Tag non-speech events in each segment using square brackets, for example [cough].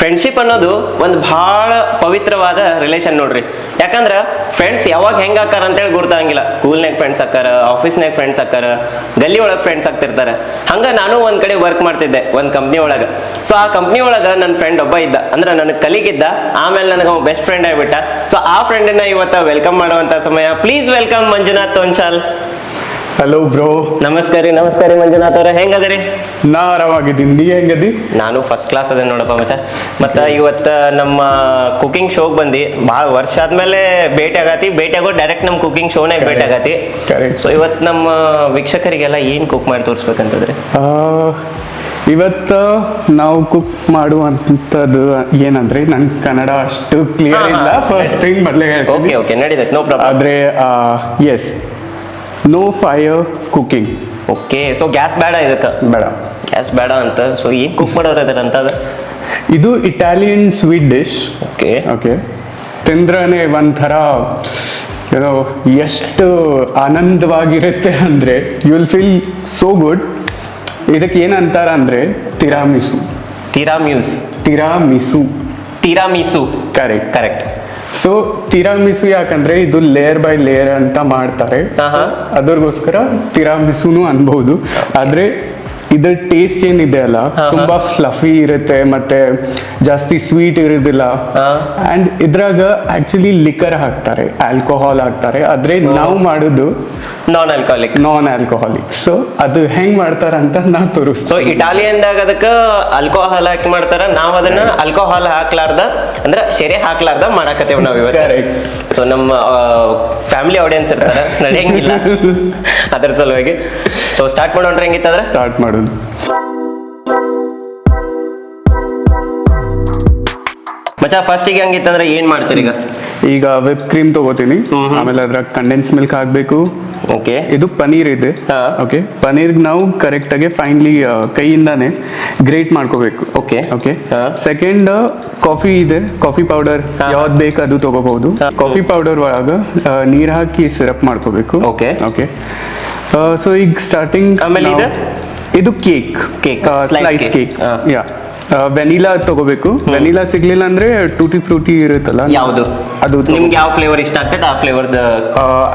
Friendship ಅನ್ನೋದು ಒಂದು ಭಾಳ ಪವಿತ್ರವಾದ ರಿಲೇಷನ್ ನೋಡ್ರಿ. ಯಾಕಂದ್ರೆ ಫ್ರೆಂಡ್ಸ್ ಯಾವಾಗ ಹೆಂಗ್ ಆಕಾರ ಅಂತೇಳಿ ಗೊತ್ತಾಗಂಗಿಲ್ಲ ಸ್ಕೂಲ್ನಾಗ ಫ್ರೆಂಡ್ಸ್ ಆಕಾರ ಆಫೀಸ್ನಾಗ ಫ್ರೆಂಡ್ಸ್ ಆಕಾರ ಗಲ್ಲಿ ಒಳಗೆ ಫ್ರೆಂಡ್ಸ್ ಆಗ್ತಿರ್ತಾರೆ. ಹಂಗ ನಾನು ಒಂದ್ ಕಡೆ ವರ್ಕ್ ಮಾಡ್ತಿದ್ದೆ, ಒಂದು ಕಂಪ್ನಿ ಒಳಗ. ಸೊ ಆ ಕಂಪ್ನಿ ಒಳಗ ನನ್ನ ಫ್ರೆಂಡ್ ಒಬ್ಬ ಇದ್ದ. ಅಂದ್ರೆ ನನ್ನ ಕಲಿಗಿದ್ದ. ಆಮೇಲೆ ನನಗೆ ಅವ ಬೆಸ್ಟ್ ಫ್ರೆಂಡ್ ಆಗಿಬಿಟ್ಟ. ಸೊ ಆ ಫ್ರೆಂಡನ್ನ ಇವತ್ತ ವೆಲ್ಕಮ್ ಮಾಡುವಂತ ಸಮಯ. Please welcome Manjunath Tonshal hello bro ನಮಸ್ಕಾರ ರೀ ನಮಸ್ಕಾರ ರೀ ಮಂಜುನಾಥ್ ಅವ್ರ. ಹೆಂಗದರಿ? ನಾ ಆರಾಮಾಗಿದ್ದೀನಿ ನೀ ಹೆಂಗದಿ? ನಾನು ಫಸ್ಟ್ ಕ್ಲಾಸ್ ಅದೇ ನೋಡಪ್ಪ ಮಚ ಮತ್ತ ಇವತ್ತ ನಮ್ಮ ಕುಕಿಂಗ್ ಶೋಗೆ ಬಂದು. ಭಾಳ ವರ್ಷ ಆದ್ಮೇಲೆ ಭೇಟಿ ಆಗತಿ. ಭೇಟಿ ಆಗೋ ಡೈರೆಕ್ಟ್ ನಮ್ಮ ಕುಕಿಂಗ್ ಶೋನಾಗ ಭೇಟಿ ಆಗತಿ. ಸೊ ಇವತ್ತು ನಮ್ಮ ವೀಕ್ಷಕರಿಗೆಲ್ಲ ಏನ್ ಕುಕ್ ಮಾಡಿ ತೋರಿಸ್ಬೇಕಂತಂದ್ರೆ? ಇವತ್ತು ನಾವು ಕುಕ್ ಮಾಡುವಂಥದ್ದು ಏನಂದ್ರೆ? ನನ್ ಕನ್ನಡ ಅಷ್ಟು ಕ್ಲಿಯರ್ ಇಲ್ಲ. ಫಸ್ಟ್ ಥಿಂಗ್ ಮೊದಲೇ ಓಕೆ ಹೇಳ್ತೀನಿ ಓಕೆ ನಡೀತೈತೆ. ನೋ ಪ್ರಾಬ್ಲಮ್ ಆದ್ರೆ yes no fire cooking okay so gas ಬೇಡ ಇದಕ್ಕೆ. ಬೇಡ. ಗ್ಯಾಸ್ ಬೇಡ ಅಂತ. ಸೊ ಏನು ಕುಕ್ ಮಾಡೋರು ಇದಾರೆ ಅಂತ ಇದು Italian sweet dish okay okay ತಿಂದ್ರೆ ಒಂಥರ ಏನೋ ಎಷ್ಟು ಆನಂದವಾಗಿರುತ್ತೆ ಅಂದರೆ you will feel so good ಇದಕ್ಕೆ ಏನಂತಾರ ಅಂದರೆ ತಿರಾಮಿಸು ತೀರಾ tiramisu tiramisu tiramisu correct correct so tiramisu ಯಾಕಂದ್ರೆ ಇದು ಲೇಯರ್ ಬೈ ಲೇಯರ್ ಅಂತ ಮಾಡ್ತಾರೆ. ಅದ್ರಗೋಸ್ಕರ ತಿರಾಮಿಸುನು ಅನ್ಬಹುದು ಆದ್ರೆ ಇದ್ರ ಟೇಸ್ಟ್ ಏನಿದೆ ಅಲ್ಲ ತುಂಬಾ ಫ್ಲಫಿ ಇರುತ್ತೆ ಮತ್ತೆ ಜಾಸ್ತಿ ಸ್ವೀಟ್ ಇರೋದಿಲ್ಲ. ಅಂಡ್ ಇದ್ರಾಗ ಆಕ್ಚುಲಿ ಲಿಕರ್ ಹಾಕ್ತಾರೆ ಆಲ್ಕೋಹಾಲ್ ಹಾಕ್ತಾರೆ. ಆದ್ರೆ ನಾವು ಮಾಡೋದು non alcoholic non alcoholic so ಅದು ಹೆಂಗ್ ಮಾಡ್ತಾರ ಅಂತ ನಾ ಸೊ ಇಟಾಲಿಯನ್ ದಾಗ ಅದಕ್ಕೆ ಆಲ್ಕೋಹಾಲ್ ಹಾಕಿ ಮಾಡ್ತಾರ. ನಾವ್ ಅದನ್ನ ಆಲ್ಕೋಹಾಲ್ ಹಾಕ್ಲಾರ್ದ ಅಂದ್ರೆ ಶೆರೆ ಹಾಕ್ಲಾರ್ದ ಮಾಡಾಕತ್ತೇವ್ ನಾವ್ ಇವತ್ತು. ಸೊ ನಮ್ಮ ಫ್ಯಾಮಿಲಿ ಆಡಿಯನ್ಸ್ ಇರ್ತಾರ ನಡೆಯಂಗಿಲ್ಲ. [laughs] ಅದ್ರ ಸಲುವಾಗಿ. ಸೊ ಸ್ಟಾರ್ಟ್ ಮಾಡೋಣ್ರಿ ಹೆಂಗಿತ್ತಂದ್ರೆ? ಸ್ಟಾರ್ಟ್ ಮಚ್ಚ ಫಸ್ಟ್ ಈಗ ಹಂಗಿತ್ತಂದ್ರ ಏನ್ ಮಾಡ್ತೀರಿ ಈಗ? ಈಗ ವಿಪ್ ಕ್ರೀಮ್ ತಗೋತೀನಿ. ಆಮೇಲೆ ಅದ್ರ ಕಂಡೆನ್ಸ್ ಮಿಲ್ಕ್ ಹಾಕ್ಬೇಕು. ಓಕೆ ಇದು ಪನೀರ್ ಇದೆ ಓಕೆ ಪನೀರ್ ನಾವು ಕರೆಕ್ಟ್ ಆಗಿ ಫೈನ್ಲಿ ಕೈಯಿಂದಾನೆ ಗ್ರೇಟ್ ಮಾಡ್ಕೋಬೇಕು. ಓಕೆ ಓಕೆ ಸೆಕೆಂಡ್ ಕಾಫಿ ಇದೆ. Coffee powder. ಯಾವ್ದು ಬೇಕು ಅದು ತಗೋಬಹುದು. ಕಾಫಿ ಪೌಡರ್ ಒಳಗ ನೀರ್ ಹಾಕಿ ಸಿರಪ್ ಮಾಡ್ಕೋಬೇಕು. ಓಕೆ ಓಕೆ ಸೊ ಈಗ ಸ್ಟಾರ್ಟಿಂಗ್ ಆಮೇಲೆ ಇದು? ಇದು cake. Cake slice cake. Yeah vanilla ತಗೋಬೇಕು. ವೆನಿಲಾ ಸಿಗ್ಲಿಲ್ಲ ಅಂದ್ರೆ ಟೂಟಿ ಫ್ರೂಟಿ ಇರುತ್ತಲ್ಲ? ಯಾವ್ದು? ಅದು ನಿಮ್ಗೆ ಯಾವ ಫ್ಲೇವರ್ ಇಷ್ಟ ಆಗ್ತದೆ ಆ ಫ್ಲೇವರ್ದ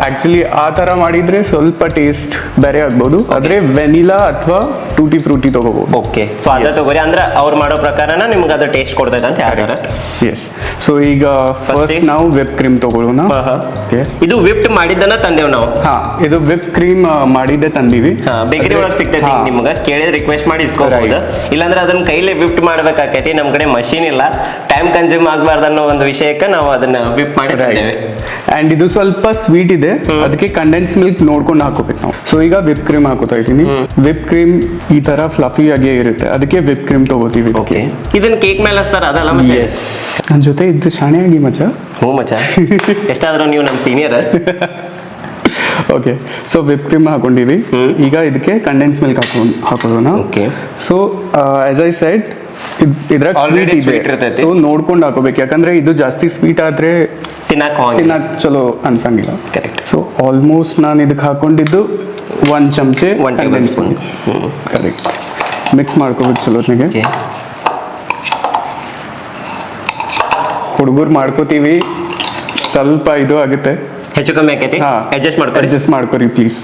ಆಕ್ಚುಲಿ ಆ ತರ ಮಾಡಿದ್ರೆ ಸ್ವಲ್ಪ ಟೇಸ್ಟ್ ಬೇರೆ ಆಗ್ಬೋದು. ಆದ್ರೆ ವೆನಿಲಾ ಅಥವಾ ಟೂಟಿ ಫ್ರೂಟಿ ತಗೋಬಹುದು ಓಕೆ ಸೊ ಅದ ತಗೋರಿ. ಅಂದ್ರೆ ಅವ್ರು ಮಾಡೋ ಪ್ರಕಾರನ ನಿಮ್ಗೆ ಅದು ಟೇಸ್ಟ್ ಕೊಡ್ತೈತೆ ಅಂತ ಹೇಳ್ತಾರ ಎಸ್ ಸೊ ಈಗ ಫಸ್ಟ್ ನಾವು ವಿಪ್ ಕ್ರೀಮ್ ತಗೊಳ್ಳೋಣ. ಇದು ವಿಪ್ಟ್ ಮಾಡಿದ್ದನ್ನ ತಂದೇವ್ ನಾವು. ಹಾ ಇದು ವಿಪ್ ಕ್ರೀಮ್ ಮಾಡಿದ್ದೆ ತಂದೀವಿ. ಬೇಕರಿ ಒಳಗೆ ಸಿಗ್ತೈತಿ. ನಿಮ್ಗೆ. ಕೇಳಿದ್ರೆ ರಿಕ್ವೆಸ್ಟ್ ಮಾಡಿ ಇಸ್ಕೋಬಹುದು ಇಲ್ಲಾಂದ್ರೆ ಅದನ್ನ ಕೈಲೇ ವಿಪ್ಟ್ ಮಾಡ್ಬೇಕಾಕೈತಿ. ನಮ್ ಕಡೆ ಮಷೀನ್ ಇಲ್ಲ. ಟೈಮ್ ಕನ್ಸ್ಯೂಮ್ ಆಗಬಾರ್ದು ಅನ್ನೋ ಒಂದು ವಿಷಯಕ್ಕೆ ನಾವು ಅದನ್ನ ವಿಪ್ ಮಾಡಿ ಅಂಡ್ ಇದು ಸ್ವಲ್ಪ ಸ್ವೀಟ್ ಇದೆ. ಅದಕ್ಕೆ ಕಂಡೆನ್ಸ್ ಮಿಲ್ಕ್ ನೋಡ್ಕೊಂಡು ಹಾಕೋಬೇಕು ನಾವು. ಸೊ ಈಗ ವಿಪ್ ಕ್ರೀಮ್ ಹಾಕೋತಾ ಇದ್ದೀನಿ. ವಿಪ್ ಕ್ರೀಮ್ ಈ ತರ ಫ್ಲಫಿ ಆಗಿ ಇರುತ್ತೆ. ಅದಕ್ಕೆ ವಿಪ್ ಕ್ರೀಮ್ ತಗೋತೀವಿ ಓಕೆ ಇದನ್ನ ಕೇಕ್ ಮೇಲೆ ಹಚ್ತಾರ ಅದಲ್ಲ ಮಚ್ಚ? ನನ್ನ ಜೊತೆ ಇದ್ದು ಶಾಣೆಯಾಗಿ ಮಚ್ಚ? ಹ್ಞೂ ಮಚ್ಚ. [laughs] ಎಷ್ಟಾದ್ರೂ ನೀವು ನಮ್ಮ senior okay so whip cream ಹಾಕೊಂಡಿವಿ. ಈಗ ಇದಕ್ಕೆ ಕಂಡೆನ್ಸ್ ಮಿಲ್ಕ್ ಹಾಕೊಂಡು ಹಾಕೊಳ್ಳೋಣ okay so as I said ಇದ್ರಾಗ ಆಲ್ರೆಡಿ ಸ್ವೀಟ್ ಇರ್ತೈತಿ. ಸೊ ನೋಡ್ಕೊಂಡು ಹಾಕೋಬೇಕು. ಯಾಕಂದ್ರೆ ಇದು ಜಾಸ್ತಿ ಸ್ವೀಟ್ ಆದ್ರೆ ತಿನ್ನಕ್ ತಿನ್ನಕ್ ಚಲೋ ಅನ್ಸಂಗಿಲ್ಲ. ಕರೆಕ್ಟ್ ಸೊ ಆಲ್ಮೋಸ್ಟ್ ನಾನು ಇದಕ್ಕೆ ಹಾಕೊಂಡಿದ್ದು ಒಂದು ಚಮಚೆ one table spoon correct mix ಮಾಡ್ಕೋಬೇಕು ಚಲೋ ನಿಮಗೆ ಹುಡುಗರು ಮಾಡ್ಕೋತೀವಿ. ಸ್ವಲ್ಪ ಇದು ಆಗುತ್ತೆ. ಹೆಚ್ಚು ಕಮ್ಮಿ ಆಕೈತಿ? ಅಡ್ಜಸ್ಟ್ ಮಾಡ್ಕೊ ಅಡ್ಜಸ್ಟ್ ಮಾಡ್ಕೊರಿ ಪ್ಲೀಸ್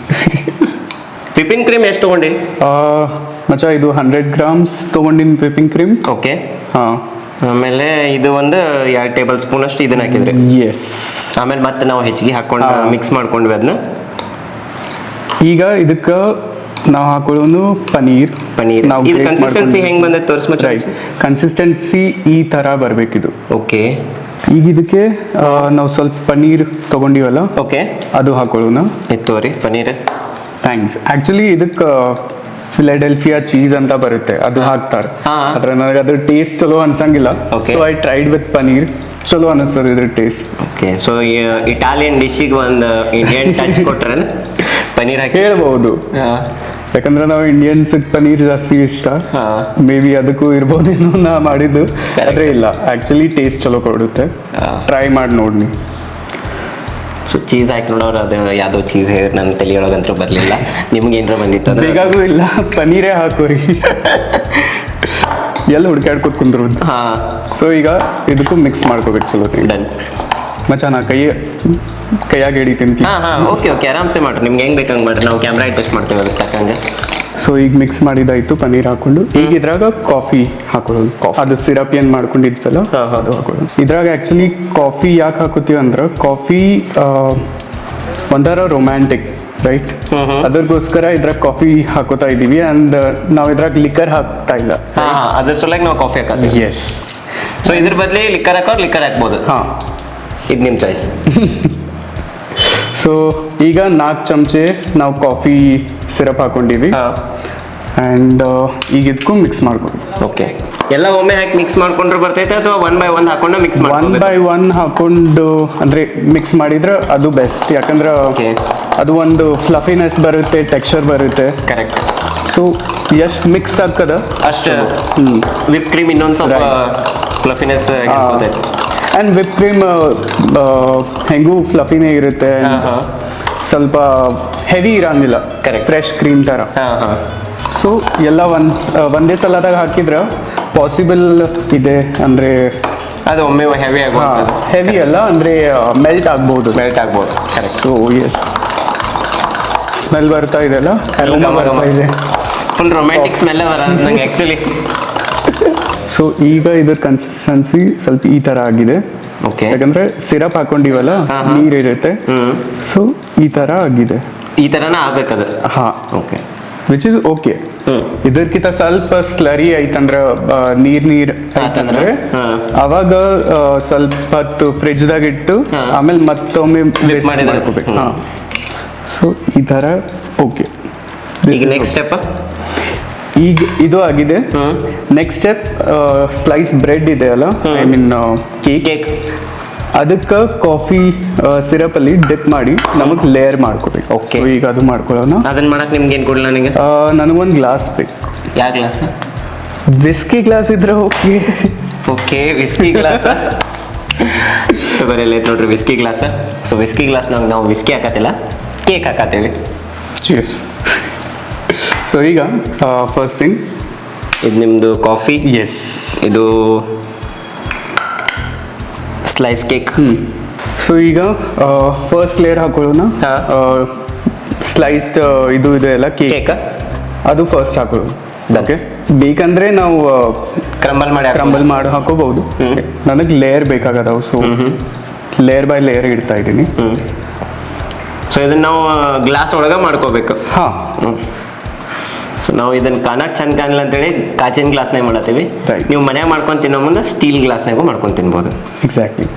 ವಿಪಿನ್ ಕ್ರೀಮ್ ಎಷ್ಟು ತಗೊಂಡಿ? ಮಚ್ಚ ಇದು ಹಂಡ್ರೆಡ್ ಗ್ರಾಮ್ಸ್ ತೊಗೊಂಡಿನ ವಿಪಿಂಗ್ ಕ್ರೀಮ್ ಓಕೆ ಹಾಂ. ಆಮೇಲೆ ಇದು ಒಂದು ಎರಡು ಟೇಬಲ್ ಸ್ಪೂನ್ ಅಷ್ಟು ಇದನ್ನ ಹಾಕಿದ್ರಿ. ಎಸ್ ಆಮೇಲೆ ಮತ್ತೆ ನಾವು ಹೆಚ್ಚಿಗೆ ಹಾಕೊಂಡು. ಮಿಕ್ಸ್ ಮಾಡ್ಕೊಂಡ್ವಿ ಅದನ್ನ ಈಗ ಇದಕ್ಕೆ ನಾವು ಹಾಕೊಳ್ಳೋನು ಪನೀರ್. ಪನೀರ್. ಇದು ಕನ್ಸಿಸ್ಟೆನ್ಸಿ ಹೆಂಗ್ ಬಂದೈತೆ ತೋರಿಸ್ ರೈಟ್ ಕನ್ಸಿಸ್ಟೆನ್ಸಿ ಈ ತರ ಬರ್ಬೇಕಿದು. ಓಕೆ ಈಗ ಇದಕ್ಕೆ ನಾವು ಸ್ವಲ್ಪ ಪನೀರ್ ತಗೊಂಡಿವಲ್ಲ? ಓಕೆ ಅದು ಹಾಕೊಳ್ಳೋಣ. ಇತ್ತು ರೀ ಪನೀರ್. ಥ್ಯಾಂಕ್ಸ್ ಆ್ಯಕ್ಚುಲಿ ಇದಕ್ಕೆ ಫಿಲಾಡೆಲ್ಫಿಯಾ ಚೀಸ್ ಅಂತ ಬರುತ್ತೆ. ಅದು ಹಾಕ್ತಾರೆ. ಆದ್ರೆ ನನಗೆ ಅದ್ರ ಟೇಸ್ಟ್ ಚಲೋ ಅನ್ಸಂಗಿಲ್ಲ. So I tried with paneer ಚಲೋ ಅನಿಸ್ತದೆ ಇದ್ರ ಟೇಸ್ಟ್ ಓಕೆ ಸೊ ಇಟಾಲಿಯನ್ ಡಿಶ್ಶಿಗೆ ಒಂದು ಇಂಡಿಯನ್ ಟಚ್ ಕೊಟ್ರೆ ಪನೀರ್ ಹಾಕಿ. ಹೇಳ್ಬಹುದು. ಯಾಕಂದ್ರೆ ನಾವು ಇಂಡಿಯನ್ಸ್ ಪನೀರ್ ಜಾಸ್ತಿ ಇಷ್ಟ. ಮೇ ಬಿ ಅದಕ್ಕೂ ಇರ್ಬೋದೇನೋ ನಾ ಮಾಡಿದ್ದು. ಅದೇ ಇಲ್ಲ. ಆಕ್ಚುಲಿ ಟೇಸ್ಟ್ ಚಲೋ ಕೊಡುತ್ತೆ. ಟ್ರೈ ಮಾಡಿ ನೋಡಿ ಸೊ ಚೀಸ್ ಹಾಕಿ ನೋಡೋರು ಅದು ಯಾವುದೋ ಚೀಸ್ ನನ್ನ ತಲೆಯೊಳಗಂತೂ ಬರಲಿಲ್ಲ. ನಿಮ್ಗೆ ಏನಾರ ಬಂದಿತ್ತು ಬೇಗಾಗೂ ಇಲ್ಲ ಪನೀರೇ ಹಾಕೋರಿ. ಎಲ್ಲ ಹುಡ್ಕ್ಯಾಡ್ಕೊತ ಕುಂದ್ರು ಹಾ. ಸೊ ಈಗ ಇದಕ್ಕೂ ಮಿಕ್ಸ್ ಮಾಡ್ಕೋಬೇಕು ಚಲೋ ಡನ್ ಮಚಾನ ನಾ ಕೈ ಕೈಯಾಗ ಹಿಡಿತೀನಿ ಹಾ ಹಾ ಓಕೆ ಓಕೆ ಆರಾಮ್ಸೆ ಮಾಡ್ರಿ. ನಿಮ್ಗೆ ಹೆಂಗ್ ಬೇಕಂಗೆ ಮಾಡ್ರಿ. ನಾವು ಕ್ಯಾಮ್ರಾ ಟೆಸ್ಟ್ ಮಾಡ್ತೀವಿ ಅದಕ್ಕೆ ತಕ್ಕಂಗೆ ಸೊ ಈಗ ಮಿಕ್ಸ್ ಮಾಡಿದಾಯ್ತು ಪನ್ನೀರ್ ಹಾಕೊಂಡು ಈಗ ಇದ್ರಾಗ ಕಾಫಿ ಹಾಕೊಳ್ಳೋದು. ಅದು ಸಿರಪ್ ಏನ್ ಮಾಡ್ಕೊಂಡಿದ್ವಲ್ಲ. ಅದು ಹಾಕೊಳ್ಳೋದು. ಇದ್ರಾಗ ಆಕ್ಚುಲಿ ಕಾಫಿ ಯಾಕೆ ಹಾಕೋತೀವಿ ಅಂದ್ರೆ ಕಾಫಿ ಒಂಥರ ರೊಮ್ಯಾಂಟಿಕ್ ರೈಟ್. ಅದಕ್ಕೋಸ್ಕರ ಇದ್ರಾಗ ಕಾಫಿ ಹಾಕೋತಾ ಇದೀವಿ ಅಂಡ್ ನಾವ್ ಇದ್ರಾಗ ಲಿಕ್ಕರ್ ಹಾಕ್ತಾ ಇಲ್ಲ. ಅದ್ರ ಸಲುವಾಗಿ ನಾವು ಕಾಫಿ ಹಾಕೋದು ಎಸ್ ಸೊ ಇದ್ರ ಬದಲಿ ಲಿಕ್ಕರ್ ಹಾಕೋ ಲಿಕ್ಕರ್ ಹಾಕ್ಬೋದು. ಹಾ. ಇದು ನಿಮ್ಮ ಚಾಯ್ಸ್ ಸೊ ಈಗ ನಾಲ್ಕು ಚಮಚೆ ನಾವು ಕಾಫಿ ಸಿರಪ್ ಹಾಕೊಂಡಿವಿ. ಆ್ಯಂಡ್ ಅಂಡ್ ಈಗ ಇದಕ್ಕೂ ಮಿಕ್ಸ್ ಮಾಡ್ಕೋಬೇಕು ಓಕೆ ಎಲ್ಲ ಒಮ್ಮೆ ಹಾಕಿ ಮಿಕ್ಸ್ ಮಾಡ್ಕೊಂಡ್ರೆ ಬರ್ತೈತೆ ಅಥವಾ ಒನ್ ಬೈ ಒನ್ ಹಾಕೊಂಡು ಮಿಕ್ಸ್ ಒನ್ ಬೈ ಒನ್ ಹಾಕೊಂಡು ಅಂದರೆ ಮಿಕ್ಸ್ ಮಾಡಿದ್ರೆ ಅದು ಬೆಸ್ಟ್ ಯಾಕಂದ್ರೆ ಓಕೆ ಅದು ಒಂದು ಫ್ಲಫಿನೆಸ್ ಬರುತ್ತೆ ಟೆಕ್ಸ್ಚರ್ ಬರುತ್ತೆ. ಕರೆಕ್ಟ್ ಸೊ ಎಷ್ಟು ಮಿಕ್ಸ್ ಆಗ್ತದ? ಅಷ್ಟು. ವಿಪ್ ಕ್ರೀಮ್ ಇನ್ನೊಂದು ಸ್ವಲ್ಪ ಫ್ಲಫಿನೆಸ್ ಅಂಡ್ ವಿಪ್ ಕ್ರೀಮ್ ಹೆಂಗೂ ಫ್ಲಫಿನೇ ಇರುತ್ತೆ. ಸ್ವಲ್ಪ ಹೆವಿ ಇರಂಗಿಲ್ಲ. ಕರೆಕ್ಟ್ ಫ್ರೆಶ್ ಕ್ರೀಮ್ ತರ. ಹಾ ಹಾ. ಸೊ ಎಲ್ಲ ಒಂದ್ ಒಂದೇ ಸಲದಾಗ ಹಾಕಿದ್ರೆ ಪಾಸಿಬಲ್ ಇದೆ ಅಂದ್ರೆ ಅದು ಒಮ್ಮೆ ಹೆವಿ ಆಗ್ಬೋದು ಹೆವಿ ಅಲ್ಲ ಅಂದ್ರೆ ಮೆಲ್ಟ್ ಆಗ್ಬೋದು. ಮೆಲ್ಟ್ ಆಗ್ಬೋದು. ಕರೆಕ್ಟ್ ಸೊ ಎಸ್ ಸ್ಮೆಲ್ ಬರ್ತಾ ಇದೆ ಅಲ್ಲ? ಅರೋಮಾ ಘಮ ಘಮ. ಬರ್ತಾ ಇದೆ. ಫುಲ್ ರೊಮ್ಯಾಂಟಿಕ್ ಸ್ಮೆಲ್ ಬರ ನಂಗೆ ಆ್ಯಕ್ಚುಲಿ ಸೊ [laughs] ಈಗ ಇದ್ರ ಕನ್ಸಿಸ್ಟೆನ್ಸಿ ಸ್ವಲ್ಪ ಈ ತರ ಆಗಿದೆ. ಓಕೆ ಯಾಕಂದ್ರೆ ಸಿರಪ್ ಹಾಕೊಂಡಿವಲ್ಲ ನೀರ್ ಇರುತ್ತೆ. ನೀರಿರುತ್ತೆ ಸೊ ಈ ತರ ಆಗಿದೆ. ಈ ತರನ ಆಗ್ಬೇಕದ. ಹಾ. ಓಕೆ ವಿಚ್ ಇಸ್ ಓಕೆ ಇದಕ್ಕಿಂತ ಸ್ವಲ್ಪ ಸ್ಲರಿ ಐತಂದ್ರ ನೀರ್ ನೀರ್ ಆಯ್ತಂದ್ರೆ. ಅವಾಗ ಸ್ವಲ್ಪ ಹೊತ್ತು ಫ್ರಿಜ್ ದಾಗ ಇಟ್ಟು ಆಮೇಲೆ ಮತ್ತೊಮ್ಮೆ. ಮಾಡ್ಕೋಬೇಕು. ಸೊ ಈ ತರ ಓಕೆ ಈಗ ನೆಕ್ಸ್ಟ್ ಸ್ಟೆಪ್ ಈಗ ಇದು ಆಗಿದೆ. ನೆಕ್ಸ್ಟ್ ಸ್ಟೆಪ್ ಸ್ಲೈಸ್ ಬ್ರೆಡ್ ಇದೆ ಅಲ್ಲ? ಐ ಮೀನ್ ಕೇಕ್ ಕೇಕ್ ಅದಕ್ಕೆ ಕಾಫಿ ಸಿರಪ್ ಅಲ್ಲಿ ಡಿಪ್ ಮಾಡಿ ನಮಗ್ ಲೇಯರ್ ಮಾಡ್ಕೋಬೇಕು. ಓಕೆ ಈಗ ಅದು ಮಾಡ್ಕೊಳ್ಳೋಣ. ಅದನ್ನ ಮಾಡಕ್ ನಿಮ್ಗೆ ಏನು ಕೊಡಲ್ಲ ನನಗೆ? ನನಗೊಂದು ಗ್ಲಾಸ್ ಬೇಕು. ಯಾವ ಗ್ಲಾಸ್ ವಿಸ್ಕಿ ಗ್ಲಾಸ್ ಇದ್ರೆ ಓಕೆ ಓಕೆ ವಿಸ್ಕಿ ಗ್ಲಾಸ್ ಬರೀ ನೋಡ್ರಿ whisky glass so whisky glass ನಾವು ವಿಸ್ಕಿ ಹಾಕತ್ತಿಲ್ಲ ಕೇಕ್ ಹಾಕತ್ತೀವಿ ಚಿಯರ್ಸ್ ಸೊ ಈಗ ಫಸ್ಟ್ ಥಿಂಗ್ ಇದು ನಿಮ್ಮದು ಕಾಫಿ? ಎಸ್ ಇದು ಸ್ಲೈಸ್ ಕೇಕ್ ಸೊ ಈಗ ಫಸ್ಟ್ ಲೇಯರ್ ಹಾಕೊಳ್ಳೋಣ. ಸ್ಲೈಸ್ಡ್ ಇದು ಇದೆ ಎಲ್ಲ ಕೇಕ್ ಅದು ಫಸ್ಟ್ ಹಾಕೊಳ್ಳೋದು Done. ಓಕೆ ಬೇಕಂದ್ರೆ ನಾವು ಕ್ರಂಬಲ್ ಮಾಡಿ ಕ್ರಂಬಲ್ ಮಾಡಿ ಹಾಕೋಬಹುದು. ನನಗೆ ಲೇಯರ್ ಬೇಕಾಗದವು. ಸೊ ಲೇಯರ್ ಬೈ ಲೇಯರ್ ಇಡ್ತಾ ಇದ್ದೀನಿ. ಸೊ ಇದನ್ನ ನಾವು ಗ್ಲಾಸ್ ಒಳಗೆ ಮಾಡ್ಕೋಬೇಕು. ಹಾ. ಸೊ ನಾವು ಇದನ್ನ ಕಾಣಕ್ ಚಂದ ಕಾಣಲ್ಲ ಅಂತೇಳಿ ಕಾಚಿನ ಗ್ಲಾಸ್ನಾಗ ಮಾಡತ್ತೀವಿ. ನೀವು ಮನ್ಯಾಗ ಮಾಡ್ಕೊಂಡು ತಿನ್ನೋ ಮುಂದೆ ಸ್ಟೀಲ್ ಗ್ಲಾಸ್ನಾಗೂ ಮಾಡ್ಕೊಂಡು ತಿನ್ಬೋದು. Exactly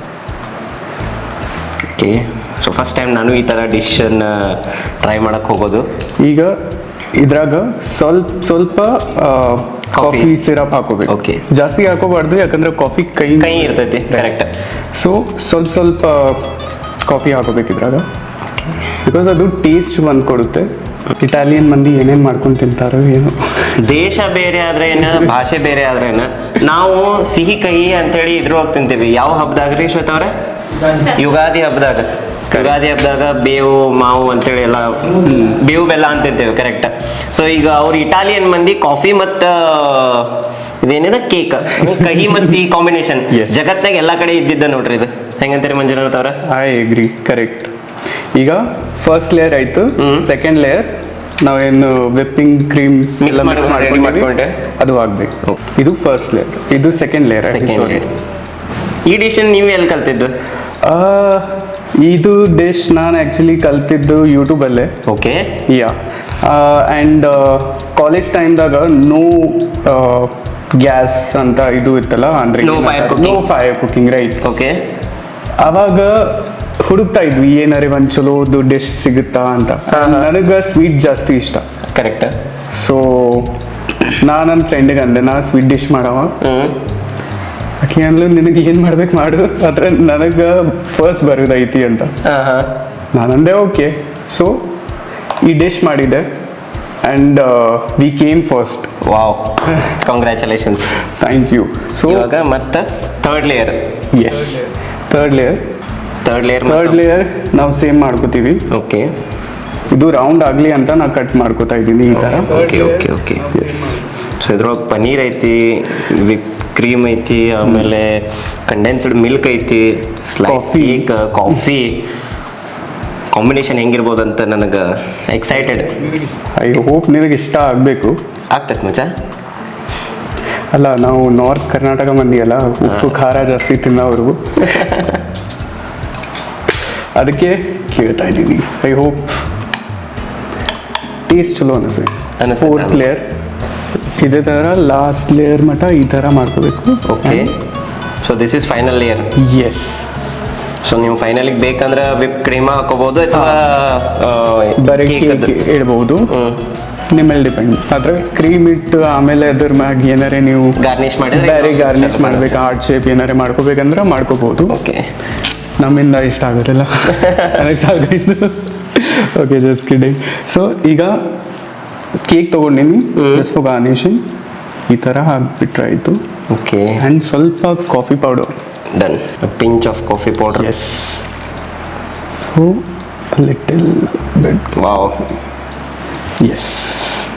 okay so first time ನಾನು ಈ ಥರ ಡಿಶನ್ನು ಟ್ರೈ ಮಾಡಕ್ಕೆ ಹೋಗೋದು. ಈಗ ಇದ್ರಾಗ ಸ್ವಲ್ಪ ಸ್ವಲ್ಪ ಕಾಫಿ ಸಿರಪ್ ಹಾಕೋಬೇಕು. ಓಕೆ ಜಾಸ್ತಿ ಹಾಕೋಬಾರ್ದು ಯಾಕಂದ್ರೆ ಕಾಫಿ ಕೈ ಕೈ ಇರ್ತೈತಿ ಕರೆಕ್ಟ್ ಸೊ ಸ್ವಲ್ಪ ಸ್ವಲ್ಪ ಕಾಫಿ ಹಾಕೋಬೇಕು ಇದ್ರಾಗ ಬಿಕಾಸ್ ಅದು ಟೇಸ್ಟ್ ಬಂದು ಕೊಡುತ್ತೆ. ಇಟಾಲಿಯನ್ ಮಂದಿ ಏನೇನ್ ಮಾಡ್ಕೊಂಡು ತಿಂತಾರೋ ಏನು. ದೇಶ ಬೇರೆ ಆದ್ರೆ ಏನ ಭಾಷೆ ಬೇರೆ ಆದ್ರೆ ಏನ ನಾವು ಸಿಹಿ ಕಹಿ ಅಂತೇಳಿ ಇದ್ರೊಳಗೆ ತಿಂತೀವಿ. ಯಾವ ಹಬ್ಬದಾಗ ರೀ ಶ್ವೇತ ಅವ್ರೆ? ಯುಗಾದಿ. ಹಬ್ಬದಾಗ ಯುಗಾದಿ ಹಬ್ಬದಾಗ ಬೇವು ಮಾವು ಅಂತೇಳಿ ಎಲ್ಲ ಬೇವು ಬೆಲ್ಲ ಅಂತ ತಿಂತೇವೆ ಕರೆಕ್ಟ್ ಸೊ ಈಗ ಅವ್ರು ಇಟಾಲಿಯನ್ ಮಂದಿ ಕಾಫಿ ಮತ್ತು ಇದೇನಿದೆ? ಕೇಕ್ ಕಹಿ ಮತ್ತು ಸಿಹಿ ಕಾಂಬಿನೇಷನ್ ಜಗತ್ತಾಗ ಎಲ್ಲ ಕಡೆ ಇದ್ದಿದ್ದ ನೋಡ್ರಿ ಇದು. ಹೆಂಗಂತೀರಿ ಮಂಜುನಾಥ್ ಅವ್ರ? ಐ ಎಗ್ರಿ ಕರೆಕ್ಟ್ ಈಗ ಫಸ್ಟ್ ಲೇಯರ್ ಆಯ್ತು. ಸೆಕೆಂಡ್ ಲೇಯರ್ ನಾವೇನು ವಿಪ್ಪಿಂಗ್ ಕ್ರೀಮ್ ಎಲ್ಲ ಮಿಕ್ಸ್ ಮಾಡ್ಕೊಂಡೆ. ಅದು ಆಗ್ಬೇಕು ಇದು ಫಸ್ಟ್ ಲೇಯರ್ ಇದು ಸೆಕೆಂಡ್ ಲೇಯರ್ ಈ ಡಿಶ್ ನೀವು ಎಲ್ಲಿ ಕಲ್ತಿದ್ದು? ಇದು ಡಿಶ್ ನಾನು ಆ್ಯಕ್ಚುಲಿ ಕಲ್ತಿದ್ದು ಯೂಟ್ಯೂಬಲ್ಲೇ ಓಕೆ. ಯಾ ಆ್ಯಂಡ್ ಕಾಲೇಜ್ ಟೈಮ್ದಾಗ ನೋ ಗ್ಯಾಸ್ ಅಂತ ಇದು ಇತ್ತಲ್ಲ ಅಂದ್ರೆ no fire cooking right okay ಅವಾಗ ಹುಡುಕ್ತಾ ಇದ್ವಿ ಏನಾರೆ ಚಲೋ ದುಡ್ಡು ಡಿಶ್ ಸಿಗುತ್ತಾ ಅಂತ. ನನಗೆ ಸ್ವೀಟ್ ಜಾಸ್ತಿ ಇಷ್ಟ. ಕರೆಕ್ಟ್ ಸೊ ನಾ ನನ್ನ ಫ್ರೆಂಡಿಗೆ ಅಂದೆ ನಾ ಸ್ವೀಟ್ ಡಿಶ್ ಮಾಡವ. ಆಕೆ ಅಂದ್ಲು ನಿನಗೆ ಏನು ಮಾಡ್ಬೇಕು ಮಾಡು ಆದ್ರೆ ನನಗೆ ಫಸ್ಟ್ ಬರೋದೈತಿ ಅಂತ. ನಾನಂದೆ ಓಕೆ. ಸೊ ಈ ಡಿಶ್ ಮಾಡಿದೆ and we came first wow congratulations thank you so ಇವಾಗ ಮತ್ತೆ third layer yes third layer third layer third layer ನಾವು ಸೇಮ್ ಮಾಡ್ಕೋತೀವಿ. ಓಕೆ ಇದು ರೌಂಡ್ ಆಗಲಿ ಅಂತ ನಾ ಕಟ್ ಮಾಡ್ಕೋತಾ ಇದ್ದೀನಿ ಈ ಥರ okay okay okay yes so ಇದ್ರೊಳಗೆ ಪನ್ನೀರ್ ಐತಿ ವಿಪ್ ಕ್ರೀಮ್ ಐತಿ ಆಮೇಲೆ ಕಂಡೆನ್ಸ್ಡ್ ಮಿಲ್ಕ್ ಐತಿ ಸ್ಲೈಸ್ Coffee. ಕಾಫಿ ಕಾಂಬಿನೇಷನ್ ಹೆಂಗಿರ್ಬೋದು ಅಂತ ನನಗೆ ಎಕ್ಸೈಟೆಡ್ ಐ ಹೋಪ್ ನಿನಗೆ ಇಷ್ಟ ಆಗಬೇಕು. ಆಗ್ತದೆ ಮಚ್ಚ? ಅಲ್ಲ ನಾವು ನಾರ್ತ್ ಕರ್ನಾಟಕ ಮಂದಿ ಅಲ್ಲ ಉಪ್ಪು ಖಾರ ಜಾಸ್ತಿ ತಿನ್ನೋರು [laughs] ಅದಕ್ಕೆ ಕೇಳ್ತಾ ಇದ್ದೀನಿ ಐ ಹೋಪ್ ಟೇಸ್ಟ್ ಚಲೋ ಅನಿಸ್ತೈತೆ. ಫೋರ್ತ್ ಲೇಯರ್ ಇದೇ ಥರ ಲಾಸ್ಟ್ ಲೇಯರ್ ಮಟ್ಟ ಈ ಥರ ಮಾಡ್ಕೋಬೇಕು. Okay so this is final layer yes so ನೀವು ಫೈನಲಿಗೆ ಬೇಕಂದ್ರೆ ವಿಪ್ ಕ್ರೀಮ್ ಹಾಕೋಬಹುದು ಅಥವಾ ಬರೀ ಕೇಕ್ ಕೇಕ್ ಇಡ್ಬೋದು ನಿಮ್ಮ ಮೇಲೆ ಡಿಪೆಂಡ್ ಆದ್ರೆ ಕ್ರೀಮ್ ಇಟ್ಟು ಆಮೇಲೆ ಅದ್ರ ಮ್ಯಾಗ ಏನಾರೆ ನೀವು ಗಾರ್ನಿಶ್ ಮಾಡಿದ್ರೆ ಬೇರೆ ಗಾರ್ನಿಶ್ ಮಾಡ್ಬೇಕು ಹಾರ್ಟ್ ಶೇಪ್ ಏನಾರೆ ಮಾಡ್ಕೋಬೇಕಂದ್ರೆ ಮಾಡ್ಕೋಬಹುದು ಓಕೆ ನಮ್ಮಿಂದ ಇಷ್ಟ ಆಗೋದಿಲ್ಲ. ನನಗೆ ಸಾಕಾಯ್ತು ಓಕೆ ಜಸ್ಟ್ ಕಿಡಿಂಗ್ ಸೊ ಈಗ ಕೇಕ್ ತೊಗೊಂಡಿನಿ. ಜಸ್ಟ್ ಗಾರ್ನಿಶಿಂಗ್ ಈ ಥರ ಹಾಕ್ಬಿಟ್ರೆ ಆಯಿತು. ಓಕೆ ಆ್ಯಂಡ್ ಸ್ವಲ್ಪ coffee powder done pinch of coffee powder yes so little bit wow yes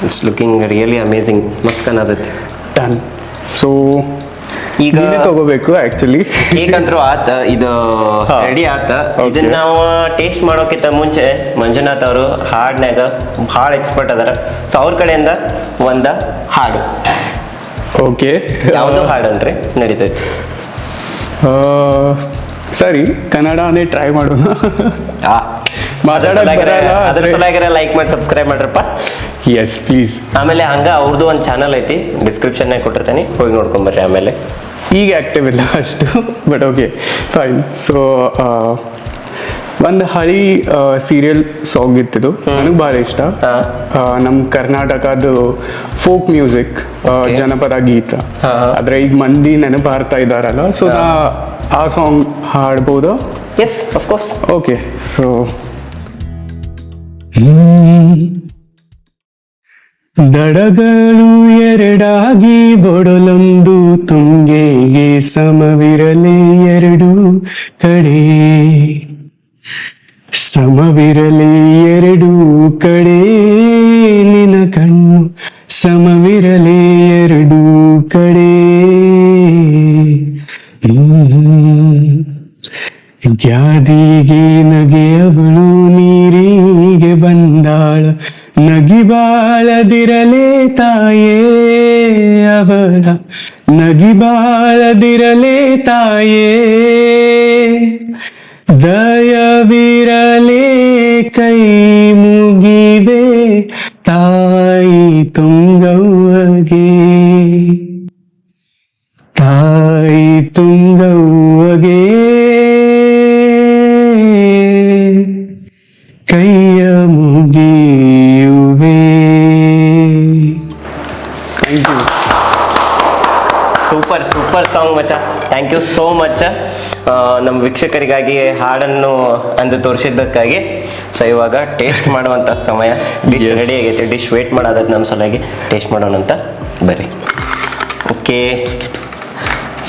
it's looking really amazing ಮಸ್ತ್ ಕಾಣತೈತಿ ಡನ್ ಸೊ ಈಗ ತಗೋಬೇಕು ಆಕ್ಚುಲಿ ಕೇಕ್ ಅಂತೂ ಆತ ಇದು ರೆಡಿ ಆತ. ಇದನ್ನ ನಾವು ಟೇಸ್ಟ್ ಮಾಡೋಕ್ಕಿಂತ ಮುಂಚೆ ಮಂಜುನಾಥ್ ಅವರು ಹಾಡ್ನಾಗ ಭಾಳ ಎಕ್ಸ್ಪರ್ಟ್ ಅದಾರ. ಸೊ ಅವ್ರ ಕಡೆಯಿಂದ ಒಂದ ಹಾಡು. ಓಕೆ ಯಾವುದು ಹಾಡು ಅನ್ರಿ ನಡೀತೈತಿ. ಸರಿ ಕನ್ನಡನೇ ಟ್ರೈ ಮಾಡೋಣ. ಅದ್ರ ಲೈಕ್ ಮಾಡಿ ಸಬ್ಸ್ಕ್ರೈಬ್ ಮಾಡ್ರಪ್ಪ. ಎಸ್ ಪ್ಲೀಸ್ ಆಮೇಲೆ ಹಂಗ ಅವ್ರದ್ದು ಒಂದು ಚಾನಲ್ ಐತಿ ಡಿಸ್ಕ್ರಿಪ್ಷನ್ನಾಗ ಕೊಟ್ಟಿರ್ತೀನಿ. ಹೋಗಿ ನೋಡ್ಕೊಂಬರ್ರಿ ಆಮೇಲೆ. ಈಗ ಆ್ಯಕ್ಟಿವ್ ಇಲ್ಲ ಅಷ್ಟು ಬಟ್ ಓಕೆ ಫೈನ್ ಸೊ ಒಂದು ಹಳಿ ಸೀರಿಯಲ್ ಸಾಂಗ್ ಇತ್ತಿದು. ನನಗೆ ಭಾಳ ಇಷ್ಟ. ನಮ್ಮ ಕರ್ನಾಟಕದ ಫೋಕ್ ಮ್ಯೂಸಿಕ್ ಜನಪದ ಗೀತ. ಆದ್ರೆ ಈಗ ಮಂದಿ ನೆನಪು ಬರ್ತಾ ಇದ್ದಾರಲ್ಲ ಸೊ ನಾ ಆ song ಹಾಡ್ಬೋದು? Yes of course okay so ದಡಗಳು ಎರಡಾಗಿ ಬೊಡಲೊಂದು, ತುಂಗೆಗೆ ಸಮವಿರಲಿ ಎರಡು ಕಡೆ ಸಮವಿರಲಿ ಎರಡು ಕಡೆ ನಿನ ಕಣ್ಣು ಸಮವಿರಲಿ ಎರಡು ಕಡೆ. ಗ್ಯಾದಿಗೆ ನಗೆಯವಳು ನಗಿಬಾಳದಿರಲೇ ತಾಯೇ ಅವಳ ನಗಿಬಾಳದಿರಲೇ ತಾಯೇ. ದಯವಿರಲೇ ಕೈ ಮುಗಿವೆ ತಾಯಿ ತುಂಗವ್ವಗೆ ನಮ್ಮ ವೀಕ್ಷಕರಿಗಾಗಿ ಹಾಡನ್ನು ಅಂದು ತೋರಿಸಿದ್ದಕ್ಕಾಗಿ. ಸೊ ಇವಾಗ ಟೇಸ್ಟ್ ಮಾಡುವಂಥ ಸಮಯ. ಡಿಶ್ ರೆಡಿ ಆಗೈತೆ. ಡಿಶ್ ವೇಟ್ ಮಾಡೋದಕ್ಕೆ ನಮ್ಮ ಸಲುವಾಗಿ ಟೇಸ್ಟ್ ಮಾಡೋಣ ಅಂತ ಬರ್ರಿ. ಓಕೆ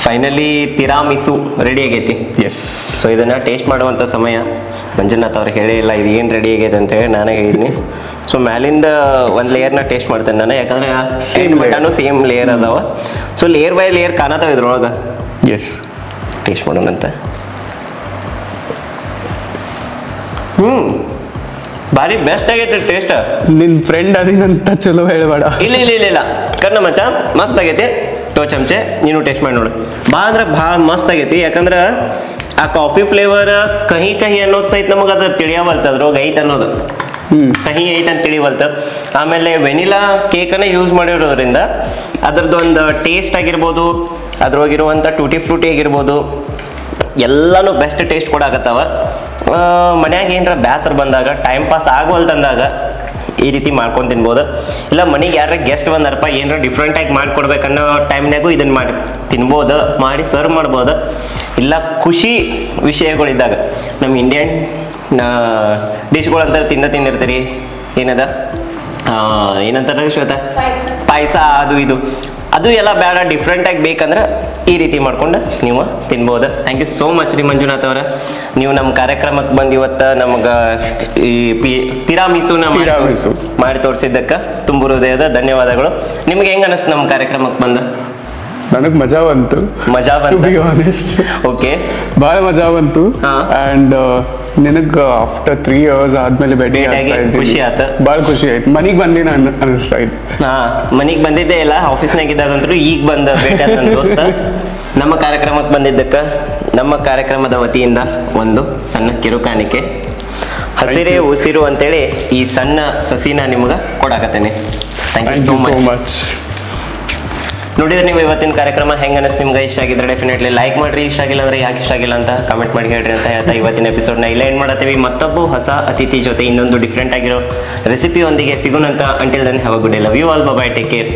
ಫೈನಲಿ ತಿರಾಮಿಸು ರೆಡಿ ಆಗೈತಿ. ಎಸ್ ಸೊ ಇದನ್ನು ಟೇಸ್ಟ್ ಮಾಡುವಂಥ ಸಮಯ. ಮಂಜುನಾಥ್ ಅವ್ರು ಹೇಳೇ ಇಲ್ಲ ಇದು ಏನು ರೆಡಿ ಆಗೈತೆ ಅಂತ ಹೇಳಿ ನಾನೇ ಹೇಳಿದ್ದೀನಿ ಸೊ ಮ್ಯಾಲಿಂದ ಒಂದು ಲೇಯರ್ನ ಟೇಸ್ಟ್ ಮಾಡ್ತೇನೆ ನಾನು ಯಾಕಂದ್ರೆ ಸೇಮ್. ಮಟನು ಸೇಮ್ ಲೇಯರ್ ಅದಾವ. ಸೊ ಲೇಯರ್ ಬೈ ಲೇಯರ್ ಕಾಣತಾವ ಇದ್ರೊಳಗೆ. ಎಸ್ ಟೇಸ್ಟ್ ಮಾಡೋಣಂತ. ಹ್ಞೂ ಭಾರಿ ಬೆಸ್ಟ್ ಆಗೈತೆ ಟೇಸ್ಟ್ ನಿನ್ ಫ್ರೆಂಡ್ ಅದಿನಂತ ಚಲೋ ಹೇಳ್ಬೇಡ. ಇಲ್ಲ ಇಲ್ಲ ಇಲ್ಲ ಇಲ್ಲ. ಕರ್ನ ಮಚ್ಚ ಮಸ್ತ್ ಆಗೈತಿ. ತೋ ಚಮಚೆ ನೀನು ಟೇಸ್ಟ್ ಮಾಡಿ ನೋಡು. ಭಾಳ ಅಂದ್ರೆ ಭಾಳ ಮಸ್ತ್ ಆಗೈತಿ. ಯಾಕಂದ್ರೆ ಆ ಕಾಫಿ ಫ್ಲೇವರ್ ಕಹಿ ಕಹಿ ಅನ್ನೋದು ಸಹಿತ ನಮಗೆ ಅದು ತಿಳಿಯವಲ್ತ ಅದ್ರೊಳಗೆ ಐತೆ ಅನ್ನೋದು. ಕಹಿ ಐತೆ ಅಂತ ತಿಳಿವಲ್ತ ಆಮೇಲೆ ವೆನಿಲಾ ಕೇಕನ್ನು ಯೂಸ್ ಮಾಡಿರೋದ್ರಿಂದ ಅದ್ರದ್ದು ಒಂದು ಟೇಸ್ಟ್ ಆಗಿರ್ಬೋದು ಅದ್ರೊಳಗಿರುವಂಥ ಟೂಟಿ ಫ್ರೂಟಿ ಆಗಿರ್ಬೋದು ಎಲ್ಲನೂ ಬೆಸ್ಟ್ ಟೇಸ್ಟ್ ಕೊಡಾಕತ್ತಾವ. ಮನ್ಯಾಗ ಏನರ ಬ್ಯಾಸರ್ ಬಂದಾಗ ಟೈಮ್ ಪಾಸ್ ಆಗುವಲ್ದಂದಾಗ ಈ ರೀತಿ ಮಾಡ್ಕೊಂಡು ತಿನ್ಬೋದು. ಇಲ್ಲ, ಮನೆಗೆ ಯಾರ ಗೆಸ್ಟ್ ಬಂದಾರಪ್ಪ, ಏನರ ಡಿಫ್ರೆಂಟಾಗಿ ಮಾಡಿಕೊಡ್ಬೇಕನ್ನೋ ಟೈಮ್ನಾಗೂ ಇದನ್ನು ಮಾಡಿ ತಿನ್ಬೋದು, ಮಾಡಿ ಸರ್ವ್ ಮಾಡ್ಬೋದು. ಇಲ್ಲ, ಖುಷಿ ವಿಷಯಗಳಿದ್ದಾಗ ನಮ್ಮ ಇಂಡಿಯನ್ ಡಿಶ್ಗಳಂತ ತಿಂದ ತಿಂದಿರ್ತೀರಿ, ಏನದ? ಏನಂತಾರ ಶ್ವೇತ? ಪಾಯಸ, ಅದು ಇದು. ಅದು ಎಲ್ಲ ಬೇಡ ಡಿಫ್ರೆಂಟಾಗಿ ಬೇಕಂದ್ರೆ ಈ ರೀತಿ ಮಾಡ್ಕೊಂಡು ನೀವು ತಿನ್ಬೋದು. ಥ್ಯಾಂಕ್ ಯು ಸೋ ಮಚ್ ರೀ ಮಂಜುನಾಥ್ ಅವರ. ನೀವು ನಮ್ಮ ಕಾರ್ಯಕ್ರಮಕ್ಕೆ ಬಂದು ಇವತ್ತು ನಮಗೆ ಈ ಪಿ ತಿರಾಮಿಸುನ ಮಾಡಿ ಮಾಡಿ ತೋರಿಸಿದ್ದಕ್ಕೆ ತುಂಬ ಹೃದಯದ ಧನ್ಯವಾದಗಳು. ನಿಮ್ಗೆ ಹೆಂಗ ಅನಿಸ್ತು ನಮ್ಮ ಕಾರ್ಯಕ್ರಮಕ್ಕೆ ಬಂದು? ನನಗೆ ಮಜಾ ಬಂತು. ಮಜಾ ಬಂತು? ಓಕೆ ಭಾಳ ಮಜಾ ಬಂತು. ಹಾ. ನಿನಗೆ ಆಫ್ಟರ್ ತ್ರೀ ಇಯರ್ಸ್ ಆದ್ಮೇಲೆ ಭೇಟಿ ಭೇಟಿಯಾಗಿ ಆಗ್ತಾ ಇದ್ದೀನಿ. ಖುಷಿ ಆಯ್ತು ಭಾಳ ಖುಷಿ ಆಯ್ತು. ಮನೆಗೆ ಬಂದಿನ ನಾನು ಅನಿಸ್ತಾ ಇತ್ತು. ಹಾ ಮನೆಗೆ ಬಂದಿದ್ದೆ ಇಲ್ಲ ಆಫೀಸ್ನಾಗ ಇದ್ದಾಗಂತೂ ಈಗ ಬಂದ ಭೇಟಿ ಆತ ದೋಸ್ತ. ನಮ್ಮ ಕಾರ್ಯಕ್ರಮಕ್ಕೆ ಬಂದಿದ್ದಕ್ಕೆ ನಮ್ಮ ಕಾರ್ಯಕ್ರಮದ ವತಿಯಿಂದ ಒಂದು ಸಣ್ಣ ಕಿರುಕಾಣಿಕೆ. ಹಸಿರೇ ಉಸಿರು ಅಂತೇಳಿ ಈ ಸಣ್ಣ ಸಸಿನ ನಿಮ್ಗೆ ಕೊಡಾಕತ್ತೇನೆ. ಥ್ಯಾಂಕ್ ಯು ಸೋ ಮಚ್ ನೋಡಿದ್ರೆ ನೀವು ಇವತ್ತಿನ ಕಾರ್ಯಕ್ರಮ ಹೆಂಗ ಅನಿಸ್ತು? ನಿಮ್ಗೆ ಇಷ್ಟ ಆಗಿದ್ರೆ ಡೆಫಿನೆಟ್ಲಿ ಲೈಕ್ ಮಾಡ್ರಿ. ಇಷ್ಟ ಆಗಿಲ್ಲ ಅಂದ್ರೆ ಯಾಕೆ ಇಷ್ಟ ಆಗಿಲ್ಲ ಅಂತ ಕಮೆಂಟ್ ಮಾಡಿ ಹೇಳ್ರಿ ಅಂತ ಹೇಳ್ತಾ ಇವತ್ತಿನ ಎಪಿಸೋಡ್ನ ಇಲ್ಲ ಏನು ಮಾಡತ್ತೀವಿ. ಮತ್ತೊಬ್ಬ ಹೊಸ ಅತಿಥಿ ಜೊತೆ ಇನ್ನೊಂದು ಡಿಫ್ರೆಂಟ್ ಆಗಿರೋ ರೆಸಿಪಿ ಒಂದಿಗೆ ಸಿಗೋಣಂತ until then have a good love you all bye take care